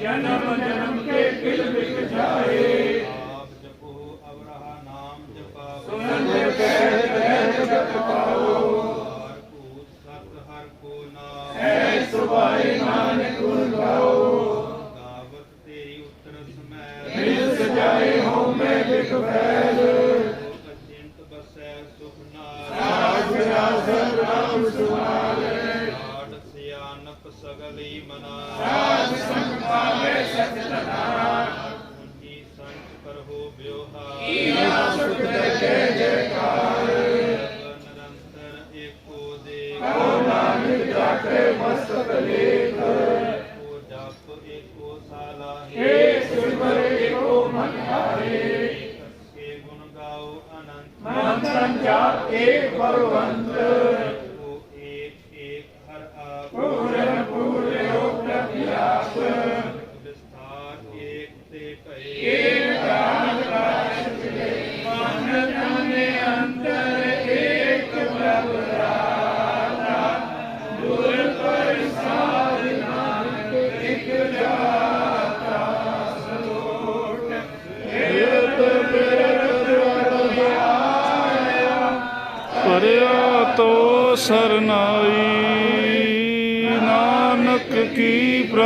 ਜਨਮ ਜਨਮ ਕੇ Krishna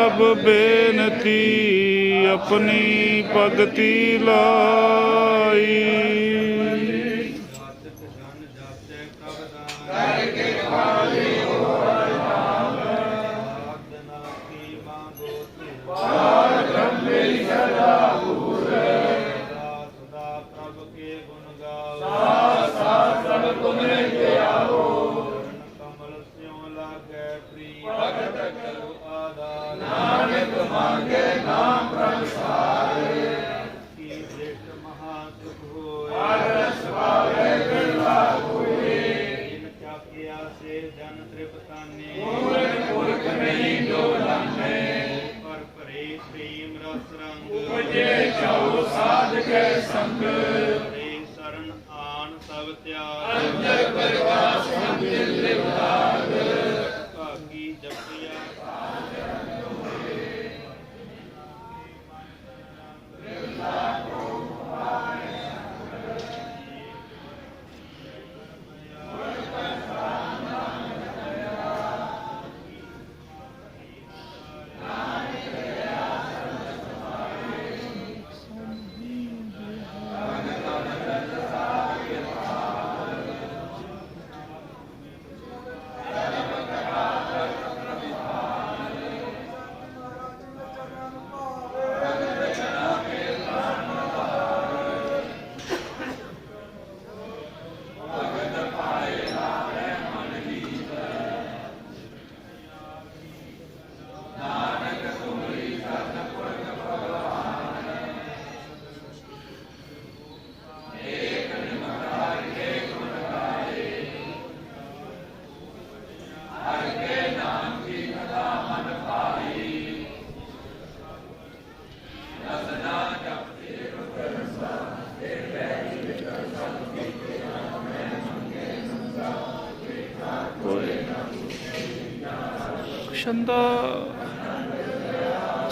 ਪ੍ਰਭ ਬੇਨਤੀ ਆਪਣੀ ਪਦਤੀ ਲਾਈ।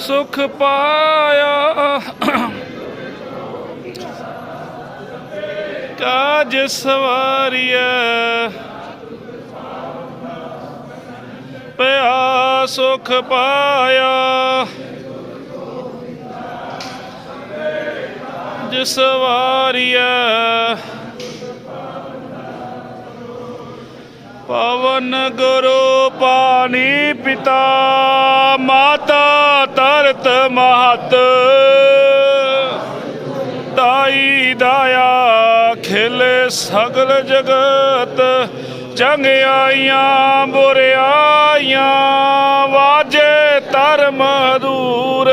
ਸੁਖ ਪਾਇਆ। ਕਾਜ ਸਵਾਰੀਐ। ਪਿਆ ਸੁਖ ਪਾਇਆ। ਜਿਸ ਵਾਰੀਐ। ਪਵਨ ਗੁਰੂ ਪਾਣੀ ਪਿਤਾ ਮਾਤਾ ਕਿਰਤ ਮਹਤ, ਤਾਈ ਦਾਇਆ ਖੇਲੇ ਸਗਲ ਜਗਤ ਚੰਗਿਆਈਆਂ ਬੁਰਿਆਈਆਂ ਵਾਜੇ ਧਰਮ ਹਦੂਰ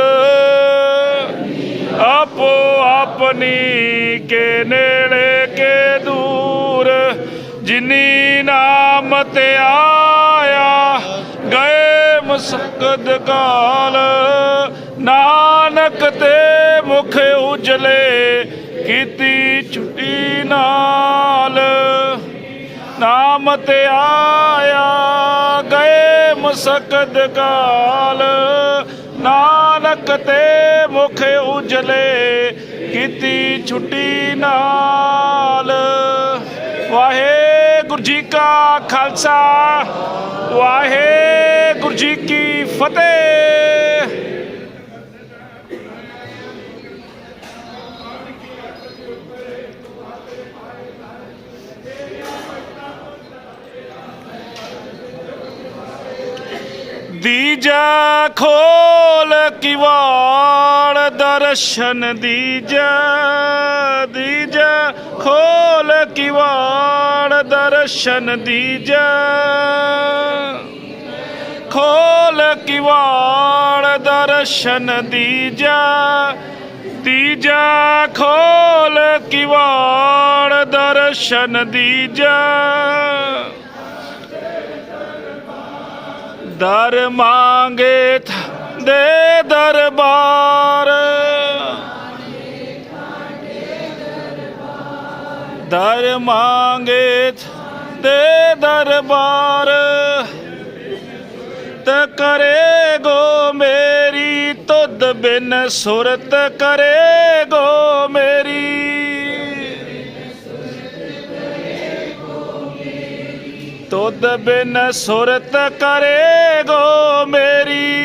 ਆਪੋ ਆਪਣੀ ਕੇ ਨੇੜੇ ਕੇ ਦੂਰ, ਜਿਨੀ ਨਾਮ ਤੇ ਆ ਸਕਦ ਕਾਲ ਨਾਨਕ ਤੇ ਮੁਖ ਉਜਲੇ, ਕੀਤੀ ਛੁੱਟੀ ਨਾਲ। ਨਾਮ ਤੇ ਆਇਆ, ਗਏ ਮਸਕਦ ਕਾਲ ਨਾਨਕ ਤੇ ਮੁਖ ਉਜਲੇ, ਕੀਤੀ ਛੁੱਟੀ ਨਾਲ। ਵਾਹੇ ਜੀ ਕਾ ਖਾਲਸਾ ਵਾਹਿਗੁਰੂ ਜੀ ਕੀ ਫਤਿਹ ਦੀਜਾ ਖੋਲ ਕਿਵਾੜ ਦਰਸ਼ਨ ਦੀਜਾ ਦੀਜਾ ਖੋਲ ਕਿਵਾੜ ਦਰਸ਼ਨ ਦੀਜਾ। ਖੋਲ ਕਿਵਾੜ ਦਰਸ਼ਨ ਦੀਜਾ। ਦੀਜਾ, ਖੋਲ ਕਿਵਾੜ ਦਰਸ਼ਨ ਦੀਜਾ। ਦਰ ਮੰਗੇ ਥ- ਦੇ ਦਰਬਾਰ। ਦਰ ਮੰਗੇ ਦੇ ਦਰਬਾਰ। ਤ ਕਰੇ ਗੋ ਮੇਰੀ ਤੁਧ ਬਿਨ ਸੁਰਤ, ਕਰੇ ਗੋ ਮੇਰੀ। ਤੁਧ ਬਿਨ ਸੁਰਤ, ਕਰੇ ਗੋ ਮੇਰੀ।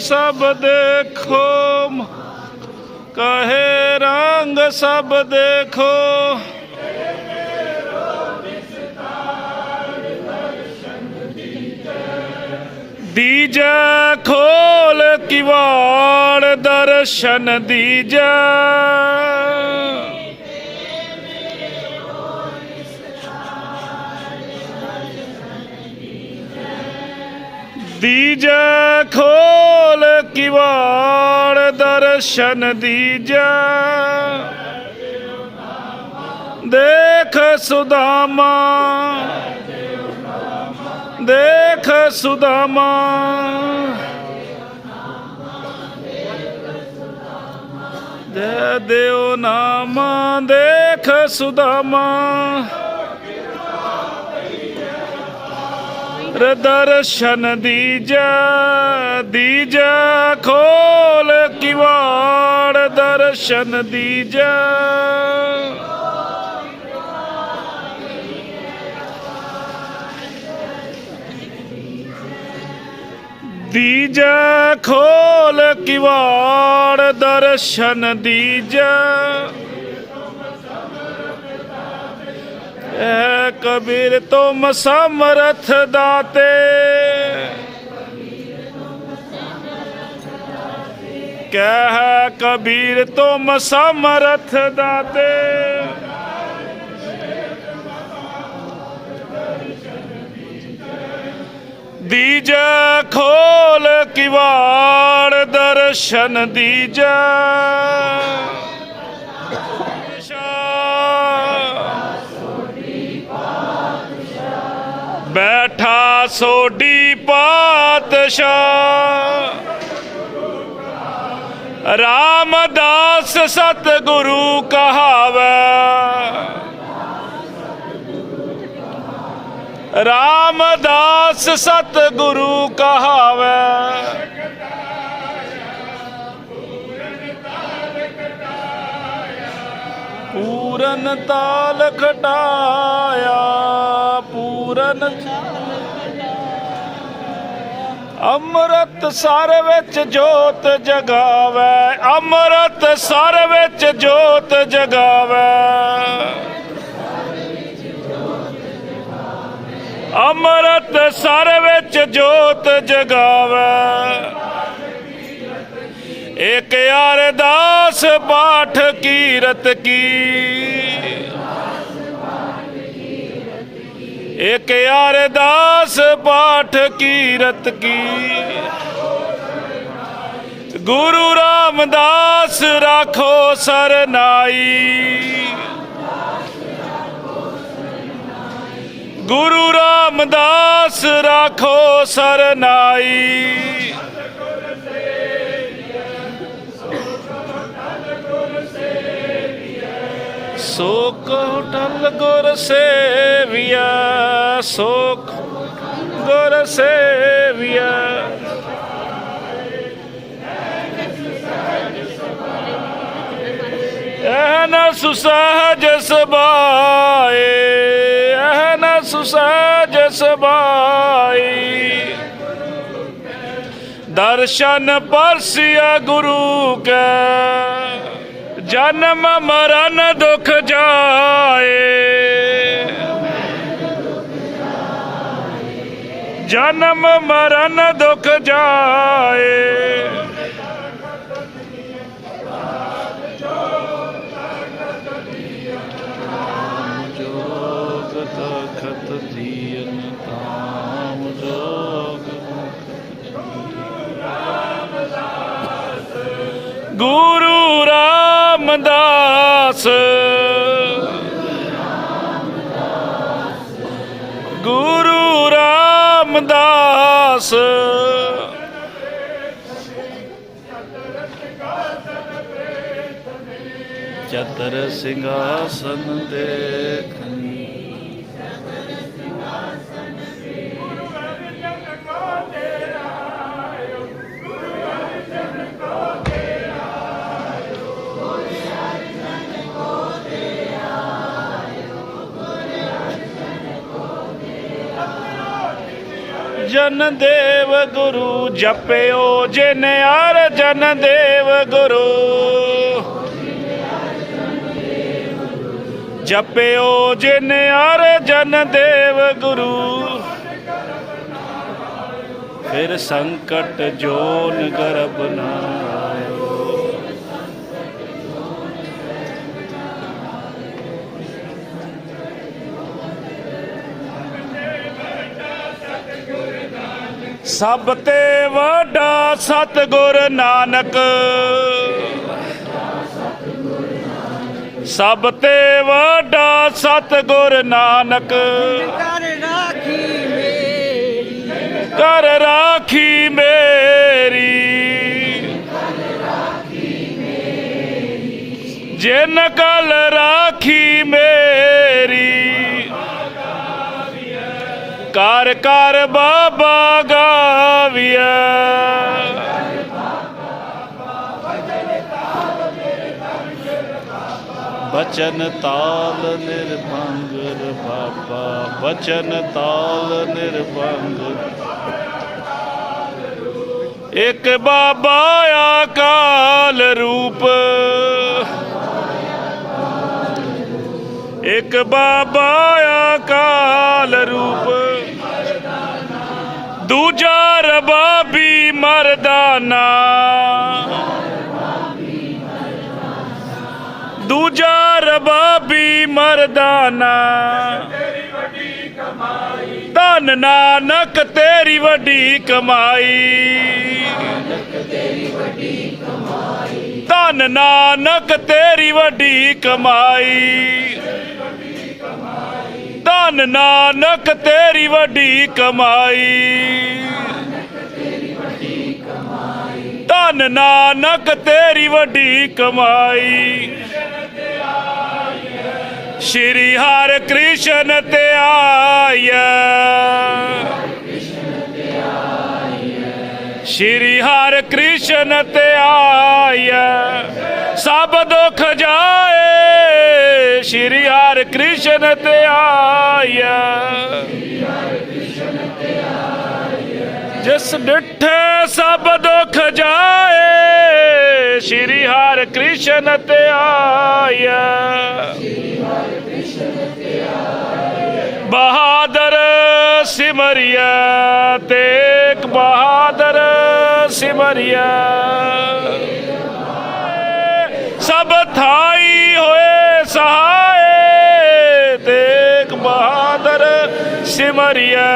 ਸਭ ਦੇਖੋ ਕਹੇ ਰੰਗ ਸਭ ਦੇਖੋ। ਦੀਜਾ ਖੋਲ ਕਿਵਾੜ ਦਰਸ਼ਨ ਦੀਜਾ। ਦੀਜਾ ਖੋਲ ਕਿਵਾੜ ਦਰਸ਼ਨ ਦੀਜਾ। ਦੇਖ ਸੁਦਾਮਾ। ਦੇਖ ਸੁਦਾਮਾ। ਦੇ ਦਿਓ ਨਾਮ ਦੇਖ ਸੁਦਾਮਾ। ਰ ਦਰਸ਼ਨ ਦੀਜਾ ਦੀਜਾ ਖੋਲ ਕਿਵਾੜ ਦਰਸ਼ਨ ਦੀਜਾ। ਦੀਜਾ ਖੋਲ ਕਿਵਾੜ ਦਰਸ਼ਨ ਦੀਜਾ। ਐ ਕਬੀਰ ਤੁਮ ਸਮਰਥ ਦਾਤੇ। ਕਹਿ ਕਬੀਰ ਤੁਮ ਸਮਰਥ ਦਾਤੇ। ਦੀਜਾ ਖੋਲ ਕਿਵਾੜ ਦਰਸ਼ਨ ਦੀਜਾ। ਬੈਠਾ ਸੋਢੀ ਪਾਤਸ਼ਾਹ। ਰਾਮਦਾਸ ਸਤਿਗੁਰੂ ਕਹਾਵੇ। ਰਾਮਦਾਸ ਸਤਿਗੁਰੂ ਕਹਾਵੇ। ਪੂਰਨ ਤਾਲ ਖਟਾਇਆ ਪੂਰਨ ਅੰਮ੍ਰਿਤ ਸਰ ਵਿੱਚ ਜੋਤ ਜਗਾਵੇ, ਅੰਮ੍ਰਿਤ ਸਰ ਵਿੱਚ ਜੋਤ ਜਗਾਵੇ। ਅੰਮ੍ਰਿਤ ਸਰ ਵਿੱਚ ਜੋਤ ਜਗਾਵੇ। ਇਕ ਅਰਦਾਸ ਪਾਠ ਕੀਰਤ ਕੀ। ਇਕ ਦਾਸ ਪਾਠ ਕੀਰਤ ਕੀ। ਗੁਰੂ ਰਾਮਦਾਸ ਰਾਖੋ ਸਰਨਾਈ। ਗੁਰੂ ਰਾਮਦਾਸ ਰਾਖੋ ਸਰਨਾਈ। ਸੋ ਟਲ ਗੁਰ ਸੇਵਿਆ ਸੋ ਗੁਰ ਸੇਵਿਆ। ਐਨ ਸੁਸਹਜ ਸਬਾਏ ਐਨ ਸੁਸਹਜ ਸਬਾਈ ਦਰਸ਼ਨ ਪਰਸਿਆ ਗੁਰੂ ਕੈ ਜਨਮ ਮਰਨ ਦੁਖ ਜਾਏ। ਜਨਮ ਮਰਨ ਦੁਖ ਜਾਏ। ਰਾਮਦਾਸ ਚਤਰ ਸਿੰਘਾਸਨ ਦੇਖਨੀ ਜਨ ਦੇਵ ਗੁਰੂ ਜਪਿਓ, ਜਿਨ ਅਰ ਜਨ ਦੇਵ ਗੁਰੂ। ਜਪਿਓ, ਜਿਨ ਅਰ ਜਨ ਦੇਵ ਗੁਰੂ। ਫਿਰ ਸੰਕਟ ਜੋਨ ਗਰਬ ਨਾ ਸਭ ਤੇ ਵੱਡਾ ਸਤਿਗੁਰ ਨਾਨਕ। ਸਭ ਤੇ ਵੱਡਾ ਸਤਿਗੁਰ ਨਾਨਕ। ਕਰ ਰਾਖੀ ਮੇਰੀ। ਕਰ ਰਾਖੀ ਮੇਰੀ। ਜਿਨ ਕਲ ਰਾਖੀ ਮੇਰੀ। ਕਰ ਕਰ ਬਾਬਾ ਗਾਵੀਐ। ਬਚਨ ਤਾਲ ਨਿਰਭੰਗ ਬਾਬਾ ਬਚਨ ਤਾਲ ਨਿਰਭੰਗ। ਇੱਕ ਬਾਬਾ ਆਕਾਲ ਰੂਪ। ਇੱਕ ਬਾਬਾ ਆਕਾਲ ਰੂਪ। ਦੂਜਾ ਰਬਾਬੀ ਮਰਦਾਨਾ ਦੂਜਾ ਰਬਾਬੀ ਮਰਦਾਨਾ ਧਨ ਨਾਨਕ ਤੇਰੀ ਵੱਡੀ ਕਮਾਈ। ਧਨ ਨਾਨਕ ਤੇਰੀ ਵੱਡੀ ਕਮਾਈ। ਧਨ ਨਾਨਕ ਤੇਰੀ ਵੱਡੀ ਕਮਾਈ। ਧਨ ਨਾਨਕ ਤੇਰੀ ਵੱਡੀ ਕਮਾਈ। ਸ਼੍ਰੀ ਹਰਿ ਕ੍ਰਿਸ਼ਨ ਤੇ ਆਇਆ ਸ਼੍ਰੀ ਹਰਿ ਕ੍ਰਿਸ਼ਨ ਤੇ ਆਇਆ ਸਭ ਦੁੱਖ ਜਾਏ, ਸ਼੍ਰੀ ਹਰਿ ਕ੍ਰਿਸ਼ਨ ਤੇ ਆਇਆ। ਜਿਸ ਡਿਠੇ ਸਭ ਦੁੱਖ ਜਾਏ, ਸ਼੍ਰੀ ਹਰਿ ਕ੍ਰਿਸ਼ਨ ਤੇ ਆਇਆ। ਬਹਾਦਰ ਸਿਮਰਿਆ ਤੇਗ ਬਹਾਦਰ ਸਿਮਰਿਆ। ਸਭ ਥਾਈ ਹੋਏ ਸਹਾ ਸਿਮਰਿਆ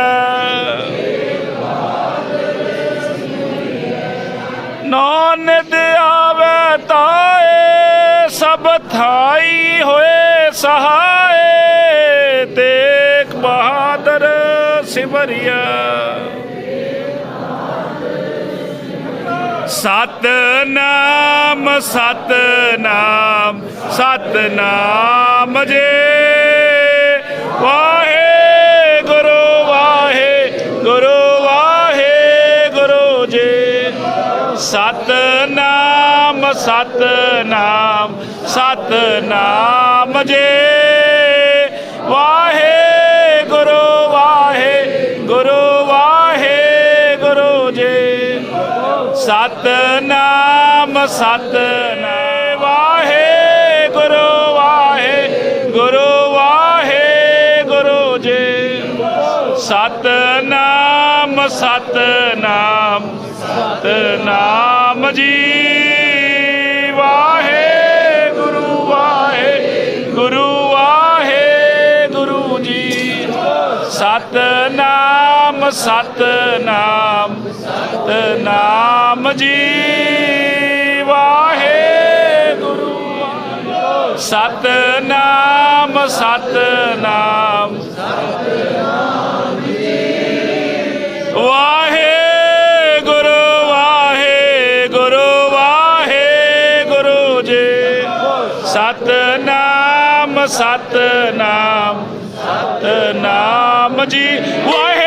ਨਾਨਕ ਆਵੇ ਤਾਏ, ਸਭ ਥਾਈ ਹੋਏ ਸਹਾਏ। ਤੇਗ ਬਹਾਦਰ ਸਿਮਰਿਆ ਸਤਨਾਮ ਸਤਨਾਮ ਸਤਨਾਮ ਜੇ। ਵਾਹੇ ਸਤਨਾਮ ਸਤਨਾਮ ਸਤਨਾਮ ਜੇ। ਵਾਹੇ ਗੁਰੂ ਵਾਹੇ ਗੁਰੂ ਵਾਹੇ ਗੁਰੂ ਜੀ। ਸਤਨਾਮ ਸਤਨਾਮ, ਵਾਹੇ ਗੁਰੂ ਵਾਹੇ ਗੁਰੂ ਵਾਹੇ ਗੁਰੂ ਜੀ। ਸਤਨਾਮ ਸਤਨਾਮ ਸਤਨਾਮ ਜੀ। ਸਤਨਾਮ ਸਤਨਾਮ ਸਤਨਾਮ ਜੀ ਵਾਹੇ ਗੁਰੂ ਸਤਨਾਮ ਸਤਨਾਮ। ਵਾਹੇ ਗੁਰੂ ਵਾਹੇ ਗੁਰੂ ਵਾਹੇ ਗੁਰੂ ਜੀ। ਸਤਨਾਮ ਸਤਨਾਮ। ਸਤਨਾਮ ਜੀ ਵਾਹਿ